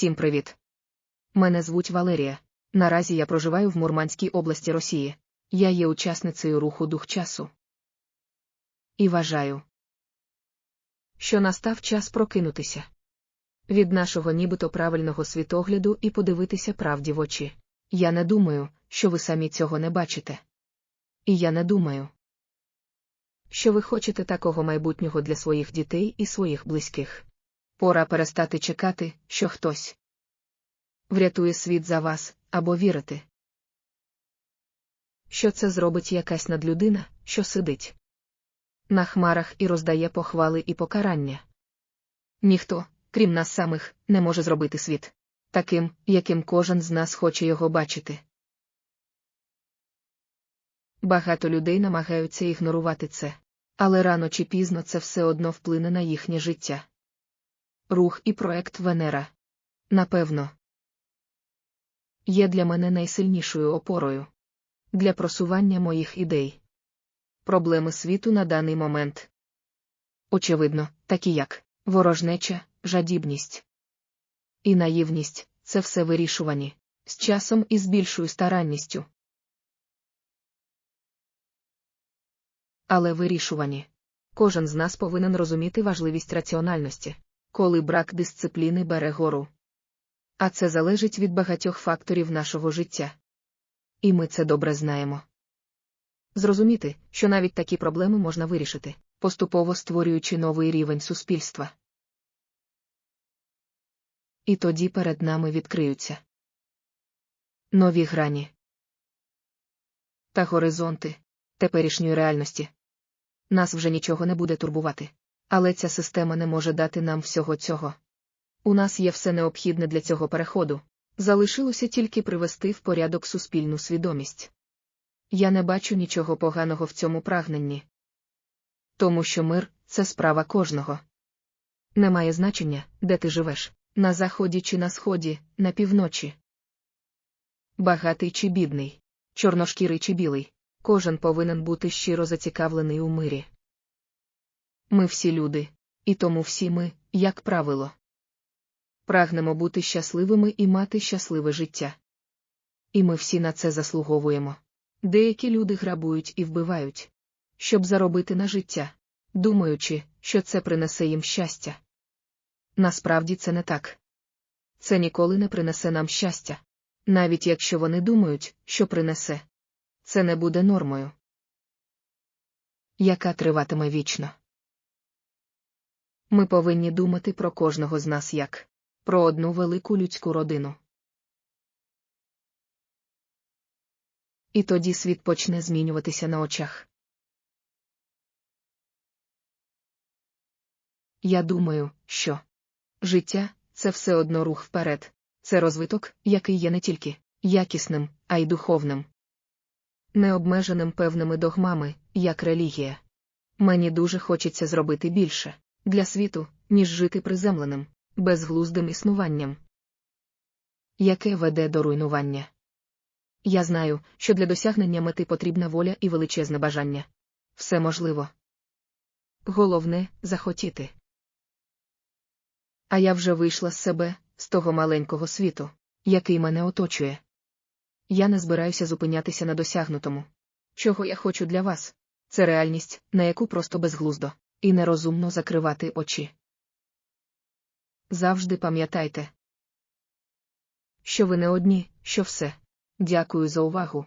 Всім привіт. Мене звуть Валерія. Наразі я проживаю в Мурманській області Росії. Я є учасницею руху Дух часу. І вважаю, що настав час прокинутися від нашого нібито правильного світогляду і подивитися правді в очі. Я не думаю, що ви самі цього не бачите. І я не думаю, що ви хочете такого майбутнього для своїх дітей і своїх близьких. Пора перестати чекати, що хтось врятує світ за вас або вірити, що це зробить якась надлюдина, що сидить на хмарах і роздає похвали і покарання. Ніхто, крім нас самих, не може зробити світ таким, яким кожен з нас хоче його бачити. Багато людей намагаються ігнорувати це, але рано чи пізно це все одно вплине на їхнє життя. Рух і проект Венера. Напевно, є для мене найсильнішою опорою для просування моїх ідей. Проблеми світу на даний момент. Очевидно, такі як ворожнеча, жадібність і наївність це все вирішувані з часом і з більшою старанністю. Але вирішувані. Кожен з нас повинен розуміти важливість раціональності, коли брак дисципліни бере гору. А це залежить від багатьох факторів нашого життя. І ми це добре знаємо. Зрозуміти, що навіть такі проблеми можна вирішити, поступово створюючи новий рівень суспільства. І тоді перед нами відкриються нові грані та горизонти теперішньої реальності. Нас вже нічого не буде турбувати. Але ця система не може дати нам всього цього. У нас є все необхідне для цього переходу. Залишилося тільки привести в порядок суспільну свідомість. Я не бачу нічого поганого в цьому прагненні. Тому що мир це справа кожного. Немає значення, де ти живеш на заході чи на сході, на півночі. Багатий чи бідний, чорношкірий чи білий, кожен повинен бути щиро зацікавлений у мирі. Ми всі люди, і тому всі ми, як правило, прагнемо бути щасливими і мати щасливе життя. І ми всі на це заслуговуємо. Деякі люди грабують і вбивають, щоб заробити на життя, думаючи, що це принесе їм щастя. Насправді це не так. Це ніколи не принесе нам щастя. Навіть якщо вони думають, що принесе, це не буде нормою, яка триватиме вічно. Ми повинні думати про кожного з нас як про одну велику людську родину. І тоді світ почне змінюватися на очах. Я думаю, що життя це все одно рух вперед, це розвиток, який є не тільки якісним, а й духовним, не обмеженим певними догмами, як релігія. Мені дуже хочеться зробити більше для світу, ніж жити приземленим, безглуздим існуванням, яке веде до руйнування. Я знаю, що для досягнення мети потрібна воля і величезне бажання. Все можливо. Головне захотіти. А я вже вийшла з себе, з того маленького світу, який мене оточує. Я не збираюся зупинятися на досягнутому. Чого я хочу для вас? Це реальність, на яку просто безглуздо, і нерозумно закривати очі. Завжди пам'ятайте, що ви не одні, що все. Дякую за увагу.